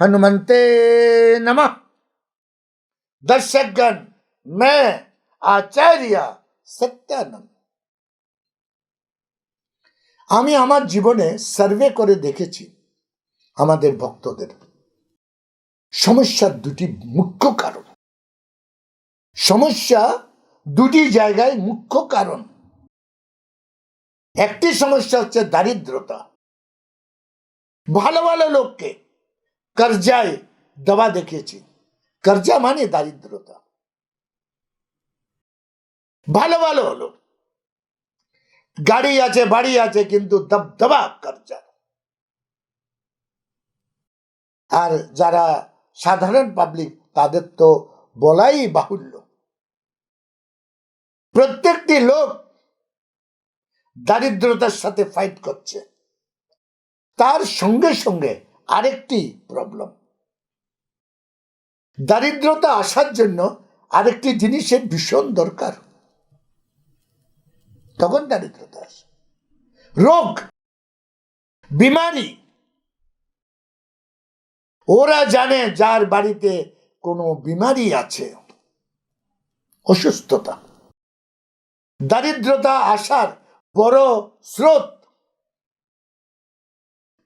हनुमंते नमः दर्शकगण मैं आचार्य সত্যানন্দ আমি আমার জীবনে সার্ভে করে দেখেছি আমাদের ভক্তদের সমস্যার দুটি মুখ্য কারণ সমস্যা দুটি জায়গায় মুখ্য কারণ একটি সমস্যা হচ্ছে দারিদ্রতা ভালো ভালো লোককে কর্জায় দেওয়া দেখেছি কর্জা মানে দারিদ্রতা ভালো ভালো হলো গাড়ি আছে বাড়ি আছে কিন্তু দবদবা কর্জা আর যারা সাধারণ পাবলিক তাদের তো বলাই বাহুল্য প্রত্যেকটি লোক দারিদ্রতার সাথে ফাইট করছে তার সঙ্গে সঙ্গে আরেকটি প্রবলেম দারিদ্রতা আসার জন্য আরেকটি জিনিসের ভীষণ দরকার। তখন দারিদ্রতা আসে। রোগ, বিমারি, ওরা জানে যার বাড়িতে কোনো বিমারি আছে। অসুস্থতা। দারিদ্রতা আসার বড় স্রোত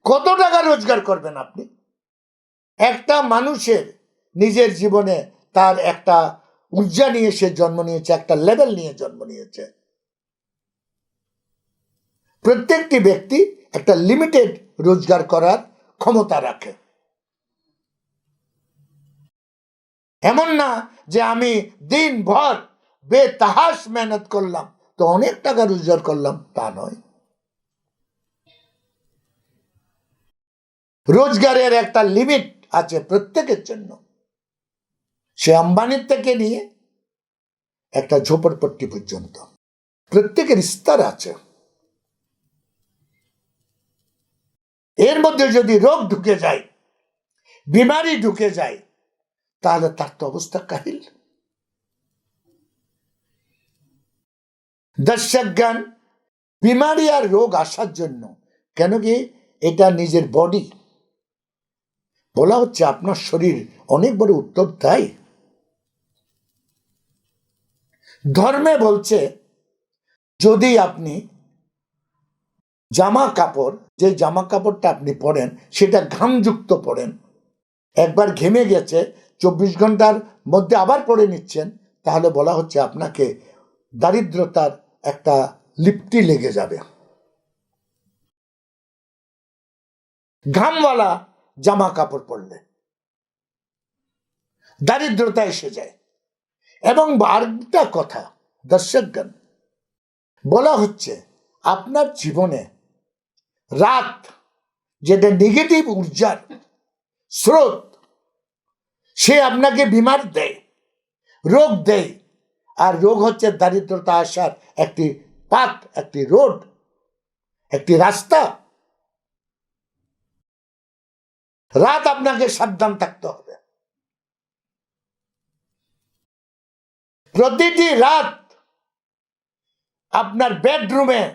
কত টাকা রোজগার করবেন আপনি? একটা মানুষের নিজের জীবনে তার একটা ঊর্জা নিয়ে সে জন্ম নিয়েছে, একটা লেভেল নিয়ে জন্ম নিয়েছে। প্রত্যেকটি ব্যক্তি একটা লিমিটেড রোজগার করার ক্ষমতা রাখে। এমন না যে আমি দিনভর বেতাহাস মেহনত করলাম, তো অনেক টাকা রোজগার করলাম, তা নয়। রোজগারের একটা লিমিট আছে প্রত্যেকের জন্য। সে আম্বানির থেকে নিয়ে একটা ঝোপড়পট্টি পর্যন্ত। প্রত্যেকের স্তর আছে। এর মধ্যে যদি রোগ ঢুকে যায়, বিমারি ঢুকে যায়, তাহলে তার তো অবস্থা কাহিল। দর্শক বিমারি আর রোগ আসার জন্য কেন কি এটা নিজের বডি বলা হচ্ছে আপনার শরীর অনেক বড় উত্তর তাই? ধর্মে বলছে, যদি আপনি জামা কাপড়, যে জামা কাপড়টা আপনি পরেন, সেটা ঘামযুক্ত পরেন। একবার ঘেমে গেছে, চব্বিশ ঘণ্টার মধ্যে আবার পরে নিচ্ছেন, তাহলে বলা হচ্ছে আপনাকে দারিদ্রতার একটা লিপ্তি লেগে যাবে। ঘামওয়ালা জামা কাপড় পরলে। দারিদ্রতা এসে যায়। এবং আরেকটা কথা, দর্শকগণ, বলা হচ্ছে, আপনার জীবনে রাত যেটা নেগেটিভ ঊর্জার স্রোত, সে আপনাকে বিমার দেয়, রোগ দেয়। আর রোগ হচ্ছে দারিদ্রতা আসার একটি পাত, একটি রোড, একটি রাস্তা। রাত আপনাকে সাবধান থাকতে হবে। প্রতিটি রাত আপনার বেডরুমে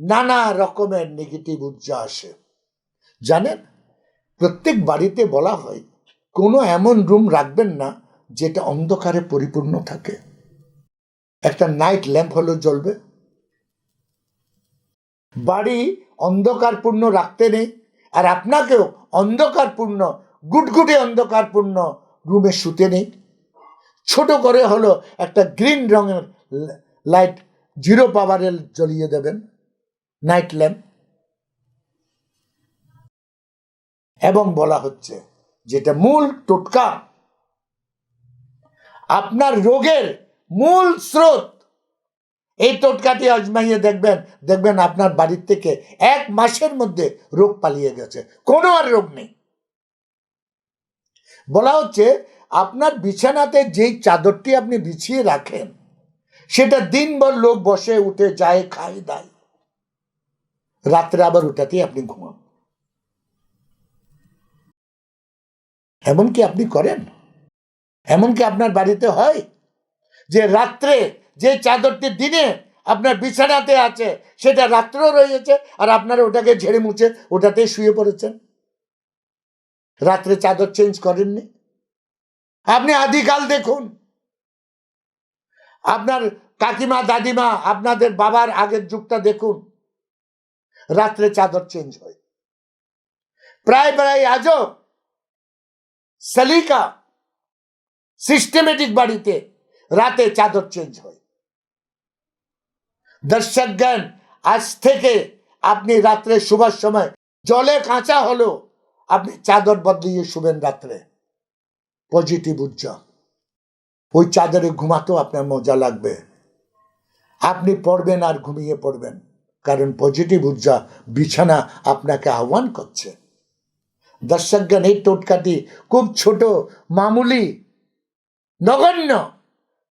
নানা রকমের নেগেটিভ ঊর্জা আসে। জানেন, প্রত্যেক বাড়িতে বলা হয়, কোনো এমন রুম রাখবেন না যেটা অন্ধকারে পরিপূর্ণ থাকে। একটা নাইট ল্যাম্প হলো জ্বলবে। বাড়ি অন্ধকারপূর্ণ রাখতে নেই। আর আপনাকেও অন্ধকারপূর্ণ, গুটগুটে অন্ধকারপূর্ণ রুমে শুতে নেই। ছোট করে হলো একটা গ্রিন রঙের লাইট জিরো পাওয়ারের জ্বলিয়ে দেবেন নাইট ল্যাম্প এবং বলা হচ্ছে যেটা মূল টোটকা, আপনার রোগের মূল স্রোত এই টোটকাটি আজমাইয়ে দেখবেন দেখবেন আপনার বাড়ির থেকে এক মাসের মধ্যে রোগ পালিয়ে গেছে। কোনো আর রোগ নেই। বলা হচ্ছে, আপনার বিছানাতে যেই চাদরটি আপনি বিছিয়ে রাখেন, সেটা দিনভর লোক বসে উঠে যায়, খায়, দায়। রাত্রে আবার ওটাতেই আপনি ঘুমান। এমনকি আপনি করেন? এমনকি আপনার বাড়িতে হয় যে রাত্রে যে চাদরটি দিনে আপনার বিছানাতে আছে, সেটা রাত্রেও রয়েছে আর আপনারা ওটাকে ঝেড়ে মুছে ওটাতেই শুয়ে পড়েছেন। রাত্রে চাদর চেঞ্জ করেননি। আপনি আদিকাল দেখুন। আপনার কাকিমা, দাদিমা, আপনাদের বাবার আগের যুগটা দেখুন। রাত্রে চাদর চেঞ্জ হয়। প্রায় প্রায় আজও সালিকা সিস্টেমেটিক বাড়িতে রাতে চাদর চেঞ্জ হয়। দর্শক জ্ঞান আজ থেকে আপনি রাত্রে শুবার সময় জলে কাঁচা হলো আপনি চাদর বদলিয়ে শুবেন রাত্রে। পজিটিভ ঊর্জা ওই চাদরে ঘুমাতেও আপনার মজা লাগবে। আপনি পড়বেন আর ঘুমিয়ে পড়বেন। কারণ পজিটিভ ঊর্জা বিছানা আপনাকে আহ্বান করছে। দর্শকগণ এই টোটকাটি খুব ছোট, মামুলি, নগণ্য।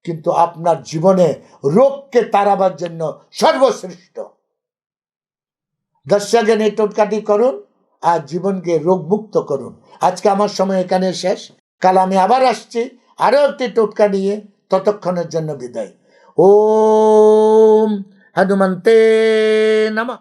কিন্তু আপনার জীবনে রোগকে তাড়াবার জন্য সর্বশ্রেষ্ঠ। দর্শকগণ এই টোটকাটি করুন আর জীবনকে রোগমুক্ত করুন। আজকে আমার সময় এখানে শেষ। কাল আমি আবার আসছি আরও একটি টোটকা নিয়ে ততক্ষণের জন্য বিদায়। ওম হনুমন্তে নমঃ।